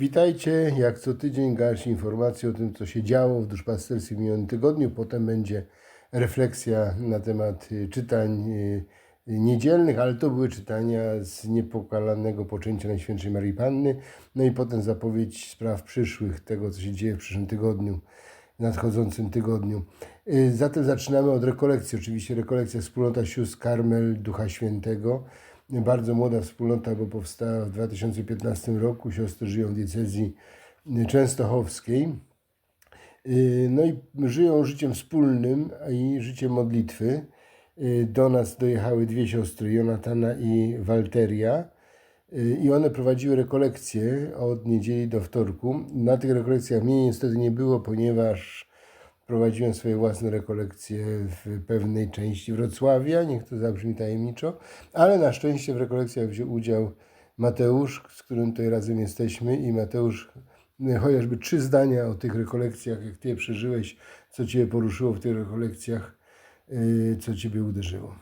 Witajcie, jak co tydzień garść informacji o tym, co się działo w duszpasterstwie w minionym tygodniu. Potem będzie refleksja na temat y, czytań y, niedzielnych, ale to były czytania z niepokalanego poczęcia Najświętszej Marii Panny. No i potem zapowiedź spraw przyszłych, tego co się dzieje w przyszłym tygodniu, nadchodzącym tygodniu. Y, Zatem zaczynamy od rekolekcji. Oczywiście rekolekcja Wspólnota Sióstr Karmel Ducha Świętego. Bardzo młoda wspólnota, bo powstała w 2015 roku. Siostry żyją w diecezji częstochowskiej. Y, No i żyją życiem wspólnym i życiem modlitwy. Y, Do nas dojechały dwie siostry, Jonatana i Walteria. Y, I one prowadziły rekolekcje od niedzieli do wtorku. Na tych rekolekcjach mnie niestety nie było, ponieważ prowadziłem swoje własne rekolekcje w pewnej części Wrocławia, niech to zabrzmi tajemniczo, ale na szczęście w rekolekcjach wziął udział Mateusz, z którym tutaj razem jesteśmy i Mateusz, y, chociażby trzy zdania o tych rekolekcjach, jak Ty przeżyłeś, co Cię poruszyło w tych rekolekcjach, y, co Ciebie uderzyło.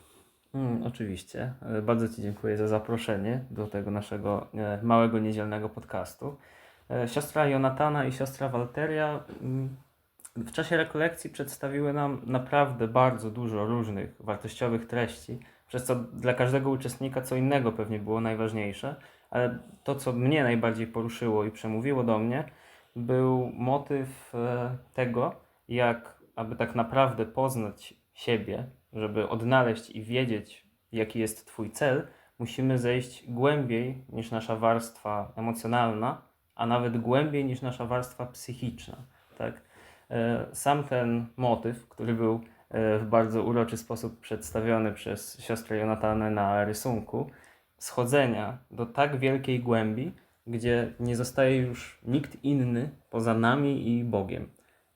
Mm, oczywiście. E, Bardzo Ci dziękuję za zaproszenie do tego naszego małego niedzielnego podcastu. Siostra Jonatana i siostra Walteria mm, w czasie rekolekcji przedstawiły nam naprawdę bardzo dużo różnych wartościowych treści, przez co dla każdego uczestnika co innego pewnie było najważniejsze, ale to, co mnie najbardziej poruszyło i przemówiło do mnie, był motyw e, tego, jak aby tak naprawdę poznać siebie, żeby odnaleźć i wiedzieć, jaki jest Twój cel, musimy zejść głębiej niż nasza warstwa emocjonalna, a nawet głębiej niż nasza warstwa psychiczna. Tak? E, Sam ten motyw, który był e, w bardzo uroczy sposób przedstawiony przez siostrę Jonatanę na rysunku, schodzenia do tak wielkiej głębi, gdzie nie zostaje już nikt inny poza nami i Bogiem.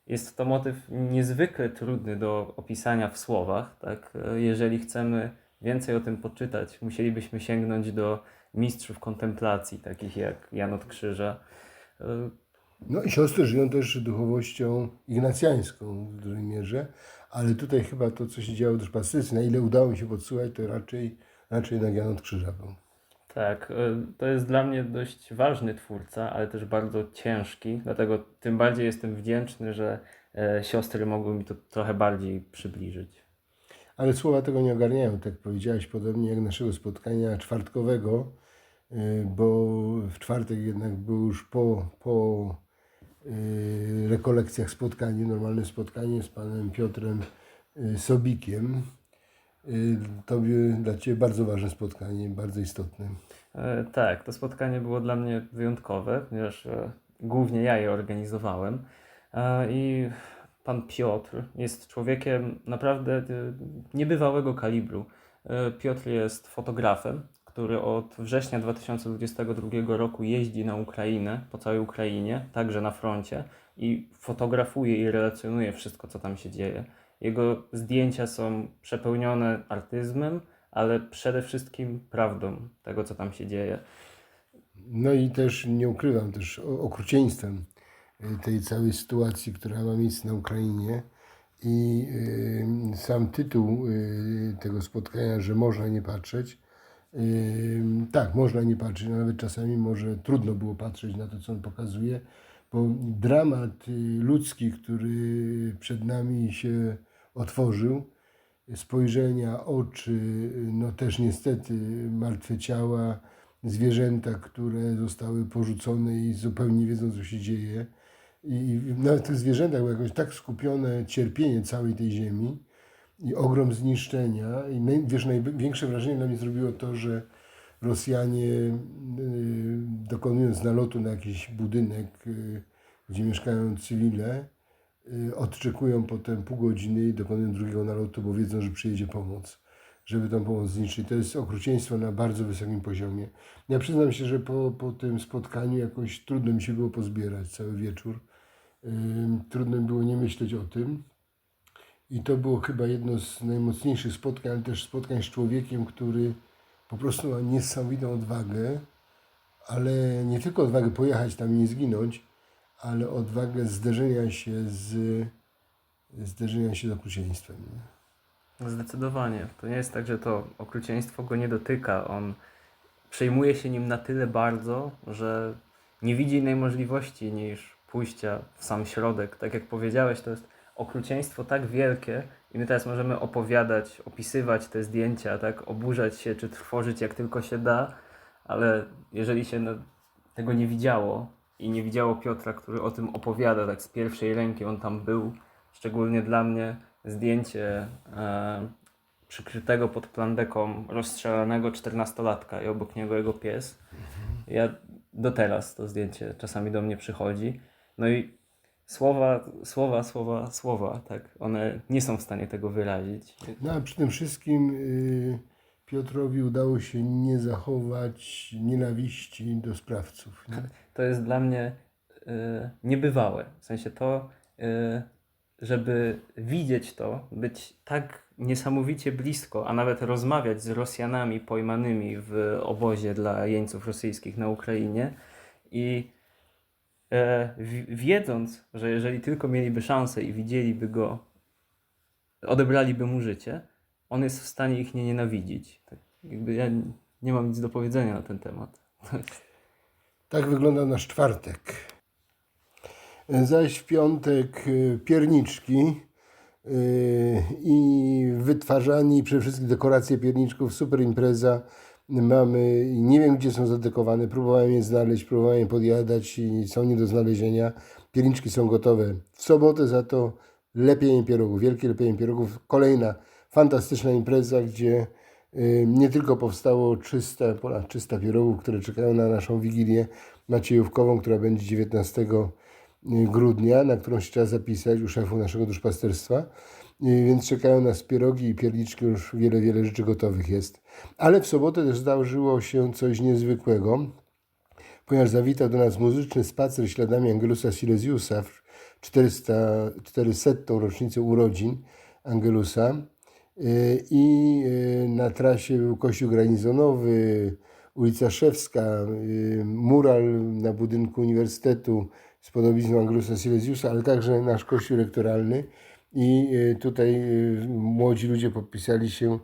Jest to motyw niezwykle trudny do opisania w słowach. Tak? E, Jeżeli chcemy więcej o tym poczytać, musielibyśmy sięgnąć do mistrzów kontemplacji, takich jak Jan od Krzyża. No i siostry żyją też duchowością ignacjańską w dużej mierze, ale tutaj chyba to, co się działo w duszpasterstwie, na ile udało mi się podsłuchać, to raczej, raczej jednak Jan od Krzyża był. Tak, e, to jest dla mnie dość ważny twórca, ale też bardzo ciężki, dlatego tym bardziej jestem wdzięczny, że e, siostry mogły mi to trochę bardziej przybliżyć. Ale słowa tego nie ogarniają, tak powiedziałeś, podobnie jak naszego spotkania czwartkowego, y, bo w czwartek jednak było już po, po y, rekolekcjach spotkanie, normalne spotkanie z panem Piotrem y, Sobikiem. Y, To było dla Ciebie bardzo ważne spotkanie, bardzo istotne. E, Tak, to spotkanie było dla mnie wyjątkowe, ponieważ e, głównie ja je organizowałem. E, I pan Piotr jest człowiekiem naprawdę niebywałego kalibru. Piotr jest fotografem, który od września 2022 roku jeździ na Ukrainę, po całej Ukrainie, także na froncie i fotografuje i relacjonuje wszystko, co tam się dzieje. Jego zdjęcia są przepełnione artyzmem, ale przede wszystkim prawdą tego, co tam się dzieje. No i też nie ukrywam też okrucieństwem y, tej całej sytuacji, która ma miejsce na Ukrainie. I y, sam tytuł y, tego spotkania, że można nie patrzeć. Tak, można nie patrzeć, no nawet czasami może trudno było patrzeć na to, co on pokazuje, bo dramat y, ludzki, który przed nami się otworzył, spojrzenia, oczy, no też niestety martwe ciała, zwierzęta, które zostały porzucone i zupełnie nie wiedzą, co się dzieje. I nawet w tych zwierzętach było jakoś tak skupione cierpienie całej tej ziemi i ogrom zniszczenia. I naj, wiesz, największe wrażenie na mnie zrobiło to, że Rosjanie y, dokonując nalotu na jakiś budynek, y, gdzie mieszkają cywile, y, odczekują potem pół godziny i dokonują drugiego nalotu, bo wiedzą, że przyjedzie pomoc, żeby tą pomoc zniszczyć. To jest okrucieństwo na bardzo wysokim poziomie. Ja przyznam się, że po, po tym spotkaniu jakoś trudno mi się było pozbierać cały wieczór. Ym, Trudno mi było nie myśleć o tym. I to było chyba jedno z najmocniejszych spotkań, ale też spotkań z człowiekiem, który po prostu ma niesamowitą odwagę, ale nie tylko odwagę pojechać tam i nie zginąć, ale odwagę zderzenia się z, zderzenia się z okrucieństwem. nie? Zdecydowanie. To nie jest tak, że to okrucieństwo go nie dotyka. On przejmuje się nim na tyle bardzo, że nie widzi innej możliwości niż pójścia w sam środek. Tak jak powiedziałeś, to jest okrucieństwo tak wielkie i my teraz możemy opowiadać, opisywać te zdjęcia, tak, oburzać się czy trwożyć jak tylko się da, ale jeżeli się no, tego nie widziało i nie widziało Piotra, który o tym opowiada tak z pierwszej ręki, on tam był, szczególnie dla mnie zdjęcie e, przykrytego pod plandeką rozstrzelanego czternastolatka i obok niego jego pies. Ja do teraz to zdjęcie czasami do mnie przychodzi. No i słowa, słowa, słowa, słowa, tak, one nie są w stanie tego wyrazić. No a przy tym wszystkim y, Piotrowi udało się nie zachować nienawiści do sprawców. Nie? To jest dla mnie y, niebywałe. W sensie to, y, żeby widzieć to, być tak niesamowicie blisko, a nawet rozmawiać z Rosjanami pojmanymi w obozie dla jeńców rosyjskich na Ukrainie i wiedząc, że jeżeli tylko mieliby szansę i widzieliby go, odebraliby mu życie, on jest w stanie ich nie nienawidzić. Tak, jakby ja nie mam nic do powiedzenia na ten temat. Tak wygląda nasz czwartek. Zaś w piątek y, pierniczki y, i wytwarzanie i przede wszystkim dekoracje pierniczków, super impreza. Mamy, nie wiem gdzie są zadekowane, próbowałem je znaleźć, próbowałem podjadać i są nie do znalezienia. Pierniczki są gotowe. W sobotę za to lepienie pierogów, wielkie lepienie pierogów. Kolejna fantastyczna impreza, gdzie y, nie tylko powstało 300, ponad 300 pierogów, które czekają na naszą wigilię maciejówkową, która będzie 19 grudnia, na którą się trzeba zapisać u szefów naszego duszpasterstwa. Więc czekają nas pierogi i pierniczki, już wiele, wiele rzeczy gotowych jest. Ale w sobotę też zdarzyło się coś niezwykłego, ponieważ zawitał do nas muzyczny spacer śladami Angelusa Silesiusa w 400, 400. rocznicę urodzin Angelusa. Y, I y, na trasie był kościół garnizonowy, ulica Szewska, y, mural na budynku uniwersytetu z podobizną Angelusa Silesiusa, ale także nasz kościół rektoralny. I y, tutaj y, młodzi ludzie podpisali się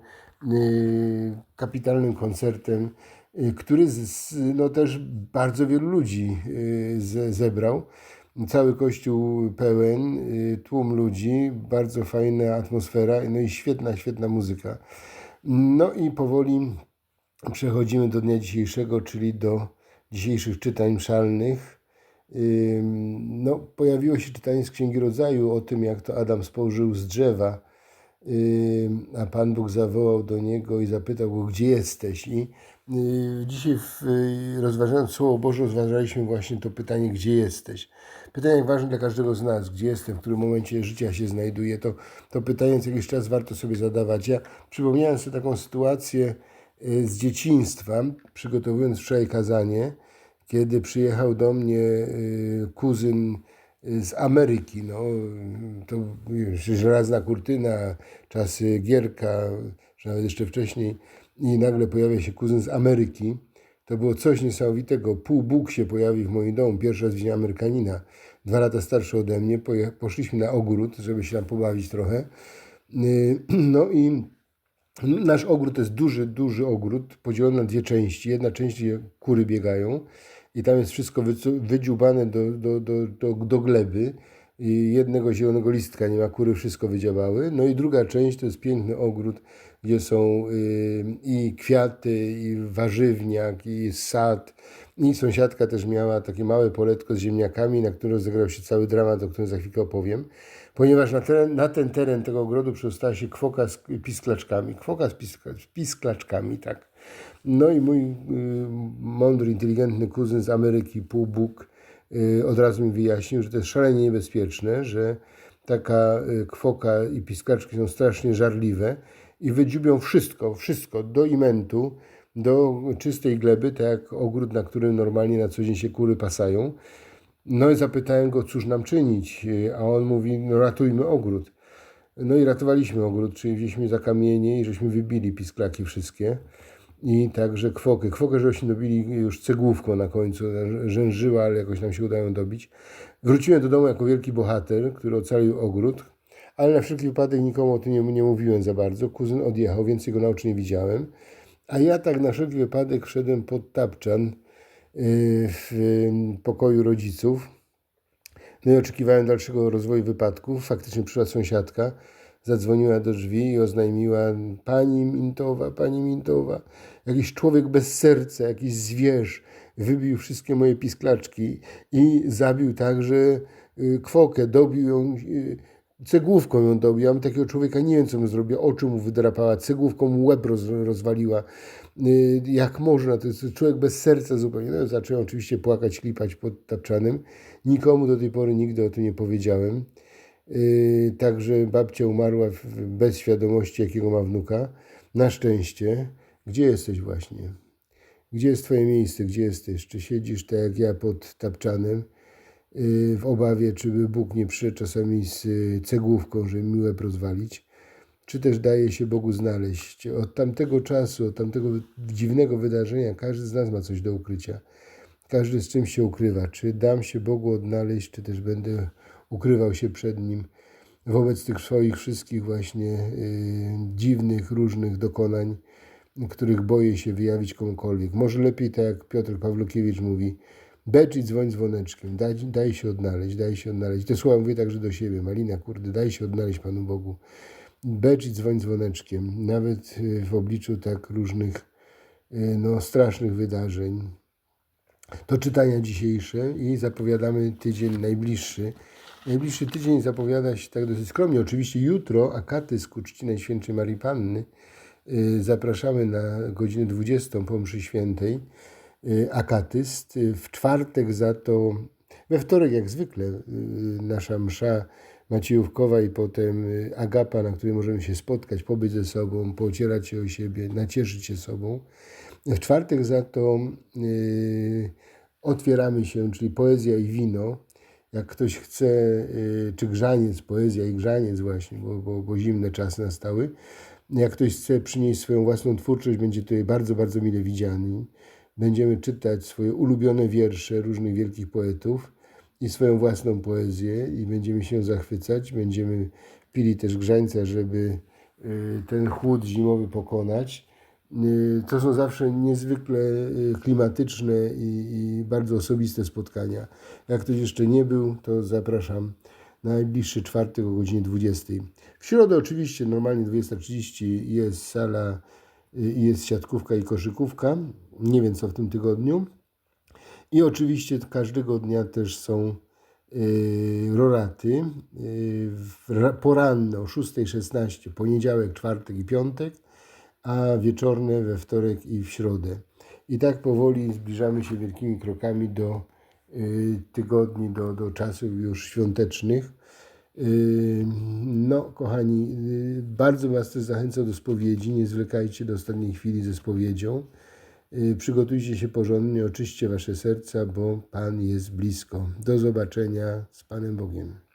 y, kapitalnym koncertem, który z, no też bardzo wielu ludzi ze, zebrał. Cały kościół pełen, tłum ludzi, bardzo fajna atmosfera, no i świetna, świetna muzyka. No i powoli przechodzimy do dnia dzisiejszego, czyli do dzisiejszych czytań mszalnych. No, pojawiło się czytanie z Księgi Rodzaju o tym, jak to Adam spożył z drzewa, a Pan Bóg zawołał do niego i zapytał go, gdzie jesteś? I y, dzisiaj, y, rozważając Słowo Boże, rozważaliśmy właśnie to pytanie, gdzie jesteś? Pytanie ważne dla każdego z nas, gdzie jestem, w którym momencie życia się znajduję. To, to pytanie co jakiś czas warto sobie zadawać. Ja przypomniałem sobie taką sytuację y, z dzieciństwa, przygotowując wczoraj kazanie, kiedy przyjechał do mnie y, kuzyn y, z Ameryki. No, to już żelazna kurtyna, czasy Gierka, nawet jeszcze wcześniej. I nagle pojawia się kuzyn z Ameryki. To było coś niesamowitego. Pół Bóg się pojawił w moim domu. Pierwszy raz widziałem Amerykanina. Dwa lata starszy ode mnie. Poszliśmy na ogród, żeby się tam pobawić trochę. Y, No i Nasz ogród to jest duży, duży ogród, podzielony na dwie części. Jedna część, gdzie kury biegają i tam jest wszystko wydziubane do, do, do, do, do gleby. I jednego zielonego listka nie ma, kury wszystko wydziabały. No i druga część to jest piękny ogród, gdzie są y, i kwiaty, i warzywniak, i sad. I sąsiadka też miała takie małe poletko z ziemniakami, na którym rozegrał się cały dramat, o którym za chwilkę opowiem. Ponieważ na, teren, na ten teren tego ogrodu przedostała się kwoka z pisklaczkami. Kwoka z piskla, z pisklaczkami, tak. No i mój y, mądry, inteligentny kuzyn z Ameryki, półbóg, y, od razu mi wyjaśnił, że to jest szalenie niebezpieczne, że taka y, kwoka i pisklaczki są strasznie żarliwe i wydziubią wszystko, wszystko, do imentu, do czystej gleby, tak jak ogród, na którym normalnie na co dzień się kury pasają. No i zapytałem go, cóż nam czynić, a on mówi, no ratujmy ogród. No i ratowaliśmy ogród, czyli wzięliśmy za kamienie i żeśmy wybili pisklaki wszystkie. I także kwokę. Kwokę żeśmy dobili już cegłówką na końcu, rzężyła, ale jakoś nam się udało dobić. Wróciłem do domu jako wielki bohater, który ocalił ogród, ale na wszelki wypadek nikomu o tym nie, nie mówiłem za bardzo. Kuzyn odjechał, więc jego na oczy nie widziałem. A ja tak na wszelki wypadek wszedłem pod tapczan w y, pokoju rodziców. No i oczekiwałem dalszego rozwoju wypadku. Faktycznie przyszła sąsiadka, zadzwoniła do drzwi i oznajmiła pani Mintowa, pani Mintowa, jakiś człowiek bez serca, jakiś zwierz wybił wszystkie moje pisklaczki i zabił także y, kwokę, dobił ją, y, cegłówką ją dobił. Ja mam takiego człowieka, nie wiem co mu zrobił, oczy mu wydrapała, cegłówką mu łeb roz, rozwaliła. Y, Jak można, to jest człowiek bez serca zupełnie. No, zacząłem oczywiście płakać, klipać pod tapczanem. Nikomu do tej pory nigdy o tym nie powiedziałem. Yy, Także babcia umarła bez świadomości, jakiego ma wnuka. Na szczęście. Gdzie jesteś właśnie? Gdzie jest twoje miejsce? Gdzie jesteś? Czy siedzisz tak jak ja pod tapczanem yy, w obawie, czy by Bóg nie przyszedł czasami z yy, cegłówką, żeby mi łeb rozwalić? Czy też daje się Bogu znaleźć? Od tamtego czasu, od tamtego dziwnego wydarzenia każdy z nas ma coś do ukrycia. Każdy z czymś się ukrywa. Czy dam się Bogu odnaleźć, czy też będę ukrywał się przed Nim wobec tych swoich wszystkich właśnie y, dziwnych, różnych dokonań, których boję się wyjawić komukolwiek. Może lepiej tak jak Piotr Pawlukiewicz mówi, becz i dzwoń dzwoneczkiem, daj, daj się odnaleźć, daj się odnaleźć. Te słowa mówię także do siebie. Malina, kurde, daj się odnaleźć Panu Bogu. Becz i dzwoń dzwoneczkiem, nawet y, w obliczu tak różnych y, no, strasznych wydarzeń, to czytania dzisiejsze i zapowiadamy tydzień najbliższy. Najbliższy tydzień zapowiada się tak dosyć skromnie. Oczywiście jutro akaty z ku czci Najświętszej Marii Panny. Y, Zapraszamy na godzinę 20 po mszy świętej. Y, Akatyst. Y, W czwartek za to, we wtorek jak zwykle, nasza msza Maciejówkowa i potem agapa, na której możemy się spotkać, pobyć ze sobą, pocierać się o siebie, nacieszyć się sobą. W czwartek za to otwieramy się, czyli poezja i wino. Jak ktoś chce, y, czy grzaniec, poezja i grzaniec właśnie, bo, bo, bo zimne czasy nastały. Jak ktoś chce przynieść swoją własną twórczość, będzie tutaj bardzo, bardzo mile widziany. Będziemy czytać swoje ulubione wiersze różnych wielkich poetów i swoją własną poezję i będziemy się zachwycać. Będziemy pili też grzańca, żeby y, ten chłód zimowy pokonać. Y, To są zawsze niezwykle y, klimatyczne i, i bardzo osobiste spotkania. Jak ktoś jeszcze nie był, to zapraszam na najbliższy czwartek o godzinie 20. W środę oczywiście normalnie 20.30 jest sala y, jest siatkówka i koszykówka. Nie wiem co w tym tygodniu. I oczywiście każdego dnia też są roraty. Poranne o 6.16, poniedziałek, czwartek i piątek, a wieczorne we wtorek i w środę. I tak powoli zbliżamy się wielkimi krokami do y, tygodni, do, do czasów już świątecznych. Y, No, kochani, y, bardzo Was też zachęcam do spowiedzi. Nie zwlekajcie do ostatniej chwili ze spowiedzią. Y, Przygotujcie się porządnie, oczyście Wasze serca, bo Pan jest blisko. Do zobaczenia z Panem Bogiem.